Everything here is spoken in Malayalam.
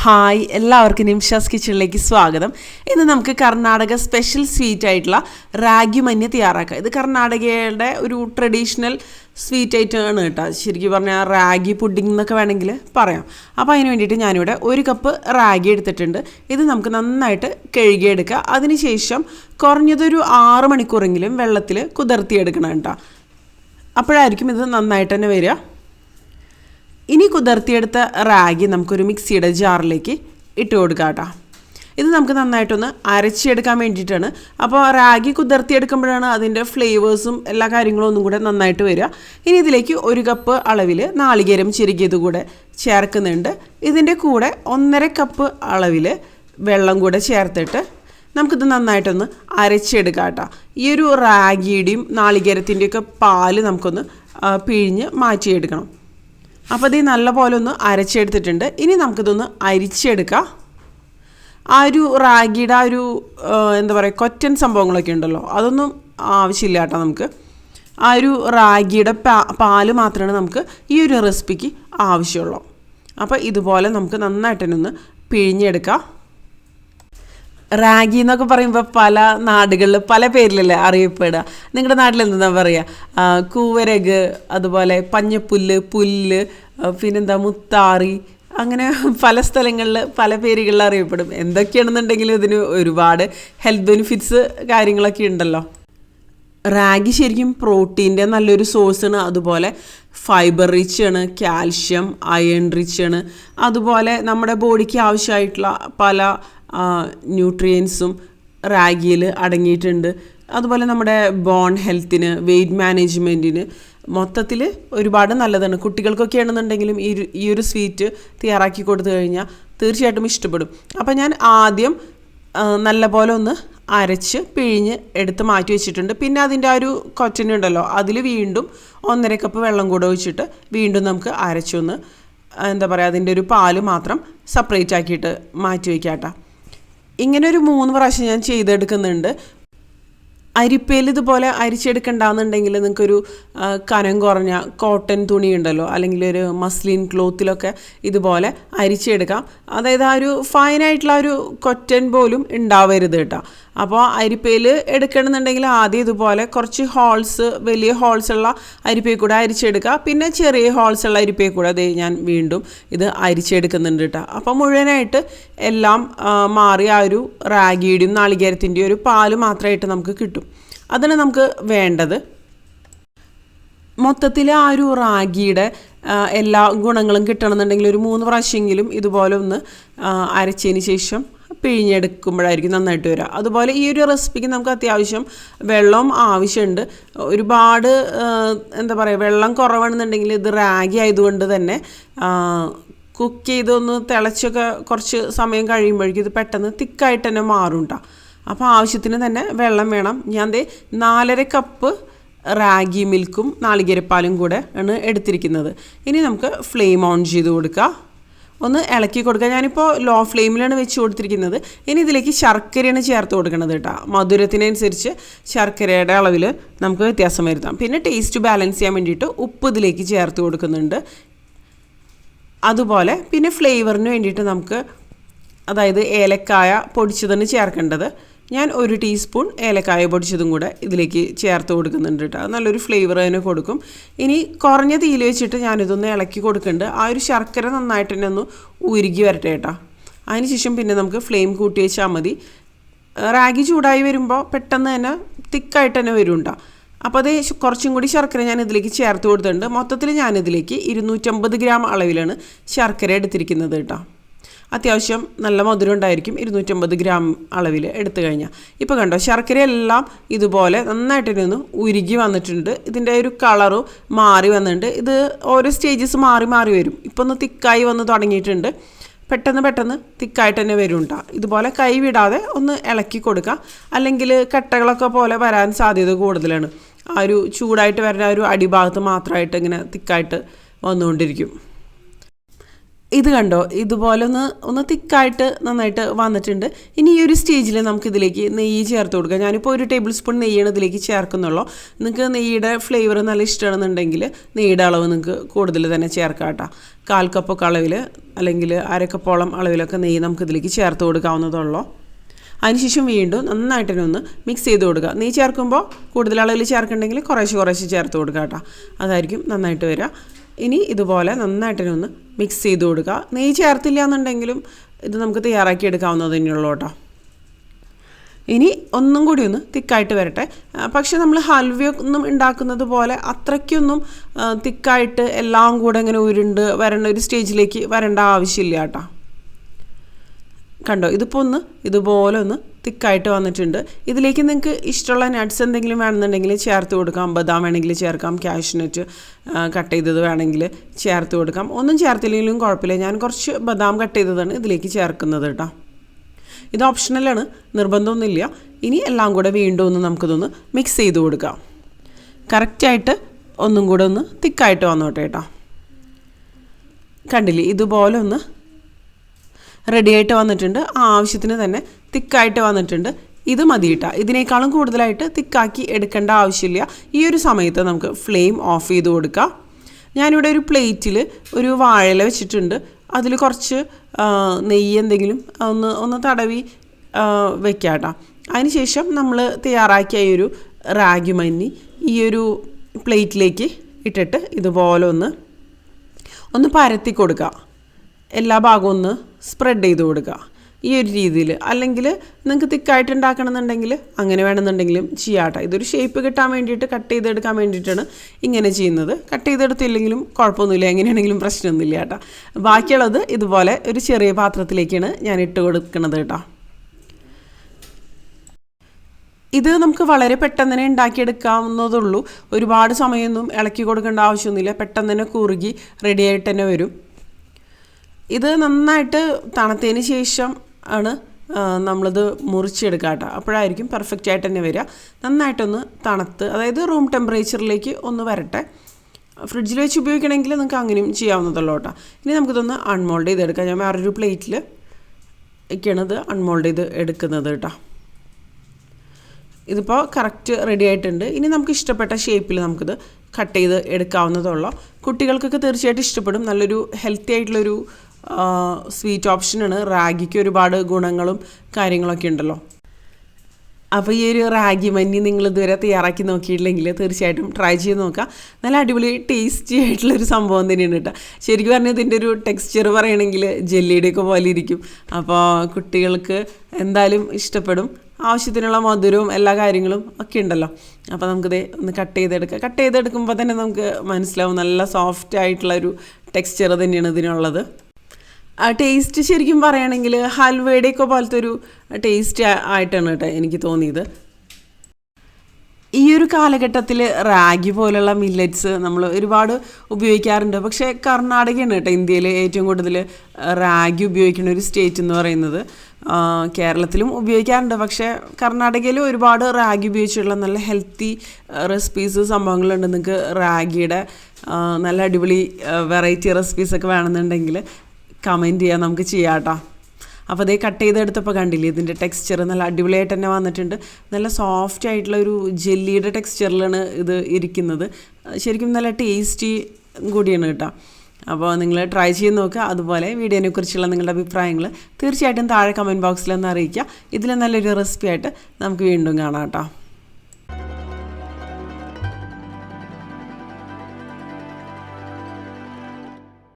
ഹായ് എല്ലാവർക്കും നിംഷാസ് കിച്ചണിലേക്ക് സ്വാഗതം. ഇന്ന് നമുക്ക് കർണാടക സ്പെഷ്യൽ സ്വീറ്റ് ആയിട്ടുള്ള റാഗി മഞ്ഞ തയ്യാറാക്കാം. ഇത് കർണാടകയുടെ ഒരു ട്രഡീഷണൽ സ്വീറ്റ് ആണ് കേട്ടോ. ശരിക്കും പറഞ്ഞാൽ റാഗി പുഡിംഗ് എന്നൊക്കെ വേണമെങ്കിൽ പറയാം. അപ്പോൾ അതിന് വേണ്ടിയിട്ട് ഞാനിവിടെ ഒരു കപ്പ് റാഗി എടുത്തിട്ടുണ്ട്. ഇത് നമുക്ക് നന്നായിട്ട് കഴുകിയെടുക്കുക അതിനുശേഷം കുറഞ്ഞതൊരു ആറ് മണിക്കൂറെങ്കിലും വെള്ളത്തിൽ കുതിർത്തിയെടുക്കണം കേട്ടോ. അപ്പോഴായിരിക്കും ഇത് നന്നായിട്ട് തന്നെ വരിക. ഇനി കുതിർത്തിയെടുത്ത റാഗി നമുക്കൊരു മിക്സിയുടെ ജാറിലേക്ക് ഇട്ട് കൊടുക്കാം കേട്ടോ. ഇത് നമുക്ക് നന്നായിട്ടൊന്ന് അരച്ചെടുക്കാൻ വേണ്ടിയിട്ടാണ്. അപ്പോൾ റാഗി കുതിർത്തിയെടുക്കുമ്പോഴാണ് അതിന്റെ ഫ്ലേവേഴ്സും എല്ലാ കാര്യങ്ങളും ഒന്നും കൂടെ നന്നായിട്ട് വരിക. ഇനി ഇതിലേക്ക് ഒരു കപ്പ് അളവിൽ നാളികേരം ചിരുകിയത് കൂടെ ചേർക്കുന്നുണ്ട്. ഇതിന്റെ കൂടെ ഒന്നര കപ്പ് അളവിൽ വെള്ളം കൂടെ ചേർത്തിട്ട് നമുക്കിത് നന്നായിട്ടൊന്ന് അരച്ചെടുക്കാം കേട്ടോ. ഈ ഒരു റാഗിയുടെയും നാളികേരത്തിന്റെയൊക്കെ പാൽ നമുക്കൊന്ന് പിഴിഞ്ഞ് മാറ്റിയെടുക്കണം. അപ്പോൾ ഇത് നല്ലപോലെ ഒന്ന് അരച്ചെടുത്തിട്ടുണ്ട്. ഇനി നമുക്കിതൊന്ന് അരിച്ചെടുക്കാം. ആ ഒരു റാഗിയുടെ ആ ഒരു എന്താ പറയുക കൊറ്റൻ സംഭവങ്ങളൊക്കെ ഉണ്ടല്ലോ അതൊന്നും ആവശ്യമില്ല കേട്ടോ നമുക്ക്. ആ ഒരു റാഗിയുടെ പാ പാൽ മാത്രമാണ് നമുക്ക് ഈ ഒരു റെസിപ്പിക്ക് ആവശ്യമുള്ളൂ. അപ്പോൾ ഇതുപോലെ നമുക്ക് നന്നായിട്ട് തന്നെ ഒന്ന് പിഴിഞ്ഞെടുക്കാം. റാഗി എന്നൊക്കെ പറയുമ്പോൾ പല നാടുകളിൽ പല പേരിലല്ലേ അറിയപ്പെടുക. നിങ്ങളുടെ നാട്ടിൽ എന്താ പറയുക കൂവരക് അതുപോലെ പഞ്ഞപ്പുല്ല് പുല്ല് പിന്നെന്താ മുത്താറി അങ്ങനെ പല സ്ഥലങ്ങളിൽ പല പേരുകളിൽ അറിയപ്പെടും. എന്തൊക്കെയാണെന്നുണ്ടെങ്കിലും ഇതിന് ഒരുപാട് ഹെൽത്ത് ബെനിഫിറ്റ്സ് കാര്യങ്ങളൊക്കെ ഉണ്ടല്ലോ. റാഗി ശരിക്കും പ്രോട്ടീന്റെ നല്ലൊരു സോഴ്സാണ് അതുപോലെ ഫൈബർ റിച്ച് ആണ് കാൽഷ്യം അയൺ റിച്ച് ആണ്. അതുപോലെ നമ്മുടെ ബോഡിക്ക് ആവശ്യമായിട്ടുള്ള പല ന്യൂട്രിയൻസും റാഗിയിൽ അടങ്ങിയിട്ടുണ്ട്. അതുപോലെ നമ്മുടെ ബോൺ ഹെൽത്തിന് വെയ്റ്റ് മാനേജ്മെന്റിന് മൊത്തത്തിൽ ഒരുപാട് നല്ലതാണ്. കുട്ടികൾക്കൊക്കെ ആണെന്നുണ്ടെങ്കിലും ഈ ഈ ഒരു സ്വീറ്റ് തയ്യാറാക്കി കൊടുത്തു കഴിഞ്ഞാൽ തീർച്ചയായിട്ടും ഇഷ്ടപ്പെടും. അപ്പോൾ ഞാൻ ആദ്യം നല്ല പോലെ ഒന്ന് അരച്ച് പിഴിഞ്ഞ് എടുത്ത് മാറ്റി വെച്ചിട്ടുണ്ട്. പിന്നെ അതിന്റെ ആ ഒരു കൊറ്റന ഉണ്ടല്ലോ അതിൽ വീണ്ടും ഒന്നര കപ്പ് വെള്ളം കൂടെ ഒഴിച്ചിട്ട് വീണ്ടും നമുക്ക് അരച്ചൊന്ന് എന്താ പറയുക അതിന്റെ ഒരു പാൽ മാത്രം സെപ്പറേറ്റ് ആക്കിയിട്ട് മാറ്റി വയ്ക്കാട്ടോ ഇങ്ങനെ ഒരു മൂന്ന് പ്രാവശ്യം ഞാൻ ചെയ്തെടുക്കുന്നുണ്ട്. അരിപ്പയിൽ ഇതുപോലെ അരിച്ചെടുക്കണ്ടെന്നുണ്ടെങ്കിൽ നിങ്ങൾക്കൊരു കനം കുറഞ്ഞ കോട്ടൺ തുണി ഉണ്ടല്ലോ അല്ലെങ്കിൽ ഒരു മസ്ലിൻ ക്ലോത്തിലൊക്കെ ഇതുപോലെ അരിച്ചെടുക്കാം. അതായത് ആ ഒരു ഫൈനായിട്ടുള്ള ഒരു കൊറ്റൻ പോലും ഉണ്ടാവരുത് കേട്ടോ. അപ്പോൾ അരിപ്പയിൽ എടുക്കണമെന്നുണ്ടെങ്കിൽ ആദ്യം ഇതുപോലെ കുറച്ച് ഹോൾസ് വലിയ ഹോൾസ് ഉള്ള അരിപ്പയിൽ കൂടെ അരിച്ചെടുക്കുക. പിന്നെ ചെറിയ ഹോൾസ് ഉള്ള അരിപ്പയിൽ കൂടെ അതേ ഞാൻ വീണ്ടും ഇത് അരിച്ചെടുക്കുന്നുണ്ട് കേട്ടോ. അപ്പോൾ മുഴുവനായിട്ട് എല്ലാം മാറി ആ ഒരു റാഗിയുടെയും നാളികേരത്തിന്റെയും ഒരു പാൽ മാത്രമായിട്ട് നമുക്ക് കിട്ടും. അതാണ് നമുക്ക് വേണ്ടത്. മൊത്തത്തിൽ ആ ഒരു റാഗിയുടെ എല്ലാ ഗുണങ്ങളും കിട്ടണമെന്നുണ്ടെങ്കിൽ ഒരു മൂന്ന് പ്രാവശ്യമെങ്കിലും ഇതുപോലെ ഒന്ന് അരച്ചതിന് ശേഷം പിഴിഞ്ഞെടുക്കുമ്പോഴായിരിക്കും നന്നായിട്ട് വരിക. അതുപോലെ ഈ ഒരു റെസിപ്പിക്ക് നമുക്ക് അത്യാവശ്യം വെള്ളം ആവശ്യമുണ്ട്. ഒരുപാട് എന്താ പറയുക വെള്ളം കുറവാണെന്നുണ്ടെങ്കിൽ ഇത് റാഗി ആയതുകൊണ്ട് തന്നെ കുക്ക് ചെയ്തൊന്ന് തിളച്ചൊക്കെ കുറച്ച് സമയം കഴിയുമ്പോഴേക്കും ഇത് പെട്ടെന്ന് തിക്കായിട്ട് തന്നെ മാറും കേട്ടോ അപ്പോൾ ആവശ്യത്തിന് തന്നെ വെള്ളം വേണം. ഞാൻ ദേ നാലര കപ്പ് റാഗി മിൽക്കും നാളികേരപ്പാലും കൂടെ ആണ് എടുത്തിരിക്കുന്നത്. ഇനി നമുക്ക് ഫ്ലെയിം ഓൺ ചെയ്ത് കൊടുക്കുക ഒന്ന് ഇളക്കി കൊടുക്കുക. ഞാനിപ്പോൾ ലോ ഫ്ലെയിമിലാണ് വെച്ച് കൊടുത്തിരിക്കുന്നത്. ഇനി ഇതിലേക്ക് ശർക്കരയാണ് ചേർത്ത് കൊടുക്കുന്നത് കേട്ടോ. മധുരത്തിനനുസരിച്ച് ശർക്കരയുടെ അളവിൽ നമുക്ക് വ്യത്യാസം വരുത്താം. പിന്നെ ടേസ്റ്റ് ബാലൻസ് ചെയ്യാൻ വേണ്ടിയിട്ട് ഉപ്പ് ഇതിലേക്ക് ചേർത്ത് കൊടുക്കുന്നുണ്ട്. അതുപോലെ പിന്നെ ഫ്ലേവറിന് വേണ്ടിയിട്ട് നമുക്ക് അതായത് ഏലക്കായ പൊടിച്ചതാണ് ചേർക്കേണ്ടത്. ഞാൻ ഒരു ടീസ്പൂൺ ഏലക്കായ പൊടിച്ചതും കൂടെ ഇതിലേക്ക് ചേർത്ത് കൊടുക്കുന്നുണ്ട് കേട്ടോ. അത് നല്ലൊരു ഫ്ലേവർ അതിന് കൊടുക്കും. ഇനി കുറഞ്ഞ തീയിൽ വെച്ചിട്ട് ഞാനിതൊന്ന് ഇളക്കി കൊടുക്കുന്നുണ്ട്. ആ ഒരു ശർക്കര നന്നായിട്ട് തന്നെ ഒന്ന് ഉരുകി വരട്ടെ കേട്ടോ. അതിനുശേഷം പിന്നെ നമുക്ക് ഫ്ലെയിം കൂട്ടി വെച്ചാൽ മതി. റാഗി ചൂടായി വരുമ്പോൾ പെട്ടെന്ന് തന്നെ തിക്കായിട്ട് തന്നെ വരും കേട്ടോ. അപ്പോൾ അത് കുറച്ചും കൂടി ശർക്കര ഞാൻ ഇതിലേക്ക് ചേർത്ത് കൊടുത്തിട്ടുണ്ട്. മൊത്തത്തിൽ ഞാനിതിലേക്ക് ഇരുന്നൂറ്റമ്പത് ഗ്രാം അളവിലാണ് ശർക്കര എടുത്തിരിക്കുന്നത് കേട്ടോ. അത്യാവശ്യം നല്ല മധുരം ഉണ്ടായിരിക്കും. ഇരുന്നൂറ്റമ്പത് ഗ്രാം അളവിൽ എടുത്തു കഴിഞ്ഞാൽ. ഇപ്പോൾ കണ്ടോ ശർക്കരയെല്ലാം ഇതുപോലെ നന്നായിട്ട് നിന്ന് ഉരുകി വന്നിട്ടുണ്ട്. ഇതിന്റെ ഒരു കളറും മാറി വന്നിട്ടുണ്ട്. ഇത് ഓരോ സ്റ്റേജസ് മാറി മാറി വരും. ഇപ്പോൾ ഒന്ന് തിക്കായി വന്ന് തുടങ്ങിയിട്ടുണ്ട്. പെട്ടെന്ന് പെട്ടെന്ന് തിക്കായിട്ട് തന്നെ വരും കേട്ടോ ഇതുപോലെ കൈവിടാതെ ഒന്ന് ഇളക്കി കൊടുക്കുക. അല്ലെങ്കിൽ കട്ടകളൊക്കെ പോലെ വരാൻ സാധ്യത കൂടുതലാണ്. ആ ഒരു ചൂടായിട്ട് വരുന്ന ആ ഒരു അടിഭാഗത്ത് മാത്രമായിട്ട് ഇങ്ങനെ തിക്കായിട്ട് വന്നുകൊണ്ടിരിക്കും. ഇത് കണ്ടോ? ഇതുപോലെ ഒന്ന് ഒന്ന് തിക്കായിട്ട് നന്നായിട്ട് വന്നിട്ടുണ്ട്. ഇനി ഈ ഒരു സ്റ്റേജിൽ നമുക്ക് ഇതിലേക്ക് നെയ്യ് ചേർത്ത് കൊടുക്കാം. ഞാനിപ്പോൾ ഒരു ടേബിൾ സ്പൂൺ നെയ്യാണ് ഇതിലേക്ക് ചേർക്കുന്നുള്ളൂ. നിങ്ങൾക്ക് നെയ്യുടെ ഫ്ലേവർ നല്ല ഇഷ്ടമാണെന്നുണ്ടെങ്കിൽ നെയ്യുടെ അളവ് നിങ്ങൾക്ക് കൂടുതൽ തന്നെ ചേർക്കാം കേട്ടോ. കാൽ കപ്പൊക്കെ അളവിൽ അല്ലെങ്കിൽ അരക്കപ്പോളം അളവിലൊക്കെ നെയ്യ് നമുക്ക് ഇതിലേക്ക് ചേർത്ത് കൊടുക്കാവുന്നതുള്ളൂ. അതിനുശേഷം വീണ്ടും നന്നായിട്ട് തന്നെ ഒന്ന് മിക്സ് ചെയ്ത് കൊടുക്കുക. നെയ്യ് ചേർക്കുമ്പോൾ കൂടുതൽ അളവിൽ ചേർക്കുന്നുണ്ടെങ്കിൽ കുറേശ്ശെ കുറേശ്ശെ ചേർത്ത് കൊടുക്കുക കേട്ടോ. അതായിരിക്കും നന്നായിട്ട് വരിക. ഇനി ഇതുപോലെ നന്നായിട്ടൊന്ന് മിക്സ് ചെയ്ത് കൊടുക്കുക. നെയ്യ് ചേർത്തില്ല എന്നുണ്ടെങ്കിലും ഇത് നമുക്ക് തയ്യാറാക്കി എടുക്കാവുന്നത് തന്നെയുള്ളൂ കേട്ടോ. ഇനി ഒന്നും കൂടി ഒന്ന് തിക്കായിട്ട് വരട്ടെ. പക്ഷേ നമ്മൾ ഹൽവ ഒന്നും ഉണ്ടാക്കുന്നത് പോലെ അത്രയ്ക്കൊന്നും തിക്കായിട്ട് എല്ലാം കൂടെ ഇങ്ങനെ ഉരുണ്ട് വരേണ്ട ഒരു സ്റ്റേജിലേക്ക് വരേണ്ട ആവശ്യമില്ല കേട്ടോ. കണ്ടോ? ഇതിപ്പോൾ ഒന്ന് ഇതുപോലെ ഒന്ന് തിക്കായിട്ട് വന്നിട്ടുണ്ട്. ഇതിലേക്ക് നിങ്ങൾക്ക് ഇഷ്ടമുള്ള നട്ട്സ് എന്തെങ്കിലും വേണമെന്നുണ്ടെങ്കിൽ ചേർത്ത് കൊടുക്കാം. ബദാം വേണമെങ്കിൽ ചേർക്കാം. കാഷ്നട്ട് കട്ട് ചെയ്തത് വേണമെങ്കിൽ ചേർത്ത് കൊടുക്കാം. ഒന്നും ചേർത്തില്ലെങ്കിലും കുഴപ്പമില്ല. ഞാൻ കുറച്ച് ബദാം കട്ട് ചെയ്തതാണ് ഇതിലേക്ക് ചേർക്കുന്നത് കേട്ടോ. ഇത് ഓപ്ഷണലാണ് നിർബന്ധമൊന്നുമില്ല. ഇനി എല്ലാം കൂടെ വീണ്ടും ഒന്ന് നമുക്കിതൊന്ന് മിക്സ് ചെയ്ത് കൊടുക്കാം. കറക്റ്റായിട്ട് ഒന്നും കൂടെ ഒന്ന് തിക്കായിട്ട് വന്നോട്ടെ കേട്ടോ. കണ്ടില്ലേ? ഇതുപോലെ ഒന്ന് റെഡിയായിട്ട് വന്നിട്ടുണ്ട്. ആവശ്യത്തിന് തന്നെ തിക്കായിട്ട് വന്നിട്ടുണ്ട്. ഇത് മതി കേട്ടോ ഇതിനേക്കാളും കൂടുതലായിട്ട് തിക്കാക്കി എടുക്കേണ്ട ആവശ്യമില്ല. ഈ ഒരു സമയത്ത് നമുക്ക് ഫ്ലെയിം ഓഫ് ചെയ്ത് കൊടുക്കാം. ഞാനിവിടെ ഒരു പ്ലേറ്റിൽ ഒരു വാഴയില വെച്ചിട്ടുണ്ട്. അതിൽ കുറച്ച് നെയ്യ് എന്തെങ്കിലും ഒന്ന് ഒന്ന് തടവി വെക്കാട്ടോ വെക്കാം കേട്ടോ അതിനുശേഷം നമ്മൾ തയ്യാറാക്കിയ ഈ ഒരു റാഗി മന്നി ഈ ഒരു പ്ലേറ്റിലേക്ക് ഇട്ടിട്ട് ഇതുപോലെ ഒന്ന് ഒന്ന് പരത്തി കൊടുക്കുക എല്ലാ ഭാഗവും ഒന്ന് സ്പ്രെഡ് ചെയ്ത് കൊടുക്കുക ഈ ഒരു രീതിയിൽ അല്ലെങ്കിൽ നിങ്ങൾക്ക് തിക്കായിട്ട് ഉണ്ടാക്കണമെന്നുണ്ടെങ്കിൽ അങ്ങനെ വേണമെന്നുണ്ടെങ്കിലും ചെയ്യാട്ടോ. ഇതൊരു ഷേപ്പ് കിട്ടാൻ വേണ്ടിയിട്ട് കട്ട് ചെയ്തെടുക്കാൻ വേണ്ടിയിട്ടാണ് ഇങ്ങനെ ചെയ്യുന്നത്. കട്ട് ചെയ്തെടുത്തില്ലെങ്കിലും കുഴപ്പമൊന്നുമില്ല. എങ്ങനെയാണെങ്കിലും പ്രശ്നമൊന്നുമില്ല കേട്ടോ. ബാക്കിയുള്ളത് ഇതുപോലെ ഒരു ചെറിയ പാത്രത്തിലേക്കാണ് ഞാൻ ഇട്ട് കൊടുക്കുന്നത് കേട്ടോ. ഇത് നമുക്ക് വളരെ പെട്ടെന്ന് തന്നെ ഉണ്ടാക്കിയെടുക്കാവുന്നതുള്ളൂ. ഒരുപാട് സമയമൊന്നും ഇളക്കി കൊടുക്കേണ്ട ആവശ്യമൊന്നുമില്ല. പെട്ടെന്ന് തന്നെ കുറുകി റെഡിയായിട്ട് തന്നെ വരും. ഇത് നന്നായിട്ട് തണുത്തതിന് ശേഷം ആണ് നമ്മളത് മുറിച്ചെടുക്കുക കേട്ടോ. അപ്പോഴായിരിക്കും പെർഫെക്റ്റ് ആയിട്ട് തന്നെ വരിക. നന്നായിട്ടൊന്ന് തണുത്ത് അതായത് റൂം ടെമ്പറേച്ചറിലേക്ക് ഒന്ന് വരട്ടെ. ഫ്രിഡ്ജിൽ വെച്ച് ഉപയോഗിക്കണമെങ്കിൽ നിങ്ങൾക്ക് അങ്ങനെയും ചെയ്യാവുന്നതുള്ളൂ കേട്ടോ. ഇനി നമുക്കിതൊന്ന് അൺമോൾഡ് ചെയ്ത് എടുക്കാം ഞാൻ വേറൊരു പ്ലേറ്റിൽ ഒക്കെയാണ് ഇത് അൺമോൾഡ് ചെയ്ത് എടുക്കുന്നത് കേട്ടോ. ഇതിപ്പോൾ കറക്റ്റ് റെഡി ആയിട്ടുണ്ട്. ഇനി നമുക്ക് ഇഷ്ടപ്പെട്ട ഷേപ്പിൽ നമുക്കിത് കട്ട് ചെയ്ത് എടുക്കാവുന്നതുള്ളൂ കുട്ടികൾക്കൊക്കെ തീർച്ചയായിട്ടും ഇഷ്ടപ്പെടും. നല്ലൊരു ഹെൽത്തി ആയിട്ടുള്ളൊരു സ്വീറ്റ് ഓപ്ഷനാണ് റാഗിക്ക് ഒരുപാട് ഗുണങ്ങളും കാര്യങ്ങളൊക്കെ ഉണ്ടല്ലോ. അപ്പോൾ ഈ ഒരു റാഗി മഞ്ഞി നിങ്ങൾ ഇതുവരെ തയ്യാറാക്കി നോക്കിയിട്ടില്ലെങ്കിൽ തീർച്ചയായിട്ടും ട്രൈ ചെയ്ത് നോക്കുക. നല്ല അടിപൊളി ടേസ്റ്റി ആയിട്ടുള്ളൊരു സംഭവം തന്നെയാണ് കേട്ടോ. ശരിക്കും പറഞ്ഞാൽ ഇതിന്റെ ഒരു ടെക്സ്ചർ പറയണമെങ്കിൽ ജെല്ലിയുടെയൊക്കെ പോലെ ഇരിക്കും. അപ്പോൾ കുട്ടികൾക്ക് എന്തായാലും ഇഷ്ടപ്പെടും. ആവശ്യത്തിനുള്ള മധുരവും എല്ലാ കാര്യങ്ങളും ഒക്കെ ഉണ്ടല്ലോ. അപ്പോൾ നമുക്കിത് ഒന്ന് കട്ട് ചെയ്തെടുക്കാം. കട്ട് ചെയ്തെടുക്കുമ്പോൾ തന്നെ നമുക്ക് മനസ്സിലാവും നല്ല സോഫ്റ്റ് ആയിട്ടുള്ള ഒരു ടെക്സ്ചർ തന്നെയാണ് ഇതിനുള്ളത്. ടേസ്റ്റ് ശരിക്കും പറയുകയാണെങ്കിൽ ഹൽവയുടെയൊക്കെ പോലത്തെ ഒരു ടേസ്റ്റ് ആയിട്ടാണ് കേട്ടോ എനിക്ക് തോന്നിയത്. ഈ ഒരു കാലഘട്ടത്തിൽ റാഗി പോലുള്ള മില്ലറ്റ്സ് നമ്മൾ ഒരുപാട് ഉപയോഗിക്കാറുണ്ട്. പക്ഷേ കർണാടകയാണ് കേട്ടോ ഇന്ത്യയിൽ ഏറ്റവും കൂടുതൽ റാഗി ഉപയോഗിക്കുന്ന ഒരു സ്റ്റേറ്റ് എന്ന് പറയുന്നത്. കേരളത്തിലും ഉപയോഗിക്കാറുണ്ട്. പക്ഷേ കർണാടകയിൽ ഒരുപാട് റാഗി ഉപയോഗിച്ചിട്ടുള്ള നല്ല ഹെൽത്തി റെസിപ്പീസ് സംഭവങ്ങളുണ്ട്. നിങ്ങൾക്ക് റാഗിയുടെ നല്ല അടിപൊളി വെറൈറ്റി റെസിപ്പീസൊക്കെ വേണമെന്നുണ്ടെങ്കിൽ കമന്റ് ചെയ്യാം നമുക്ക് ചെയ്യാം കേട്ടോ അപ്പോൾ അതേ കട്ട് ചെയ്തെടുത്തപ്പോൾ കണ്ടില്ലേ ഇതിന്റെ ടെക്സ്ചർ നല്ല അടിപൊളിയായിട്ട് തന്നെ വന്നിട്ടുണ്ട്. നല്ല സോഫ്റ്റ് ആയിട്ടുള്ള ഒരു ജെല്ലിയുടെ ടെക്സ്ചറിലാണ് ഇത് ഇരിക്കുന്നത്. ശരിക്കും നല്ല ടേസ്റ്റി കൂടിയാണ് കേട്ടോ. അപ്പോൾ നിങ്ങൾ ട്രൈ ചെയ്ത് നോക്കുക അതുപോലെ വീഡിയോനെ കുറിച്ചുള്ള നിങ്ങളുടെ അഭിപ്രായങ്ങൾ തീർച്ചയായിട്ടും താഴെ കമന്റ് ബോക്സിൽ ഒന്ന് അറിയിക്കുക. ഇതിൽ നല്ലൊരു റെസിപ്പി ആയിട്ട് നമുക്ക് വീണ്ടും കാണാം കേട്ടോ.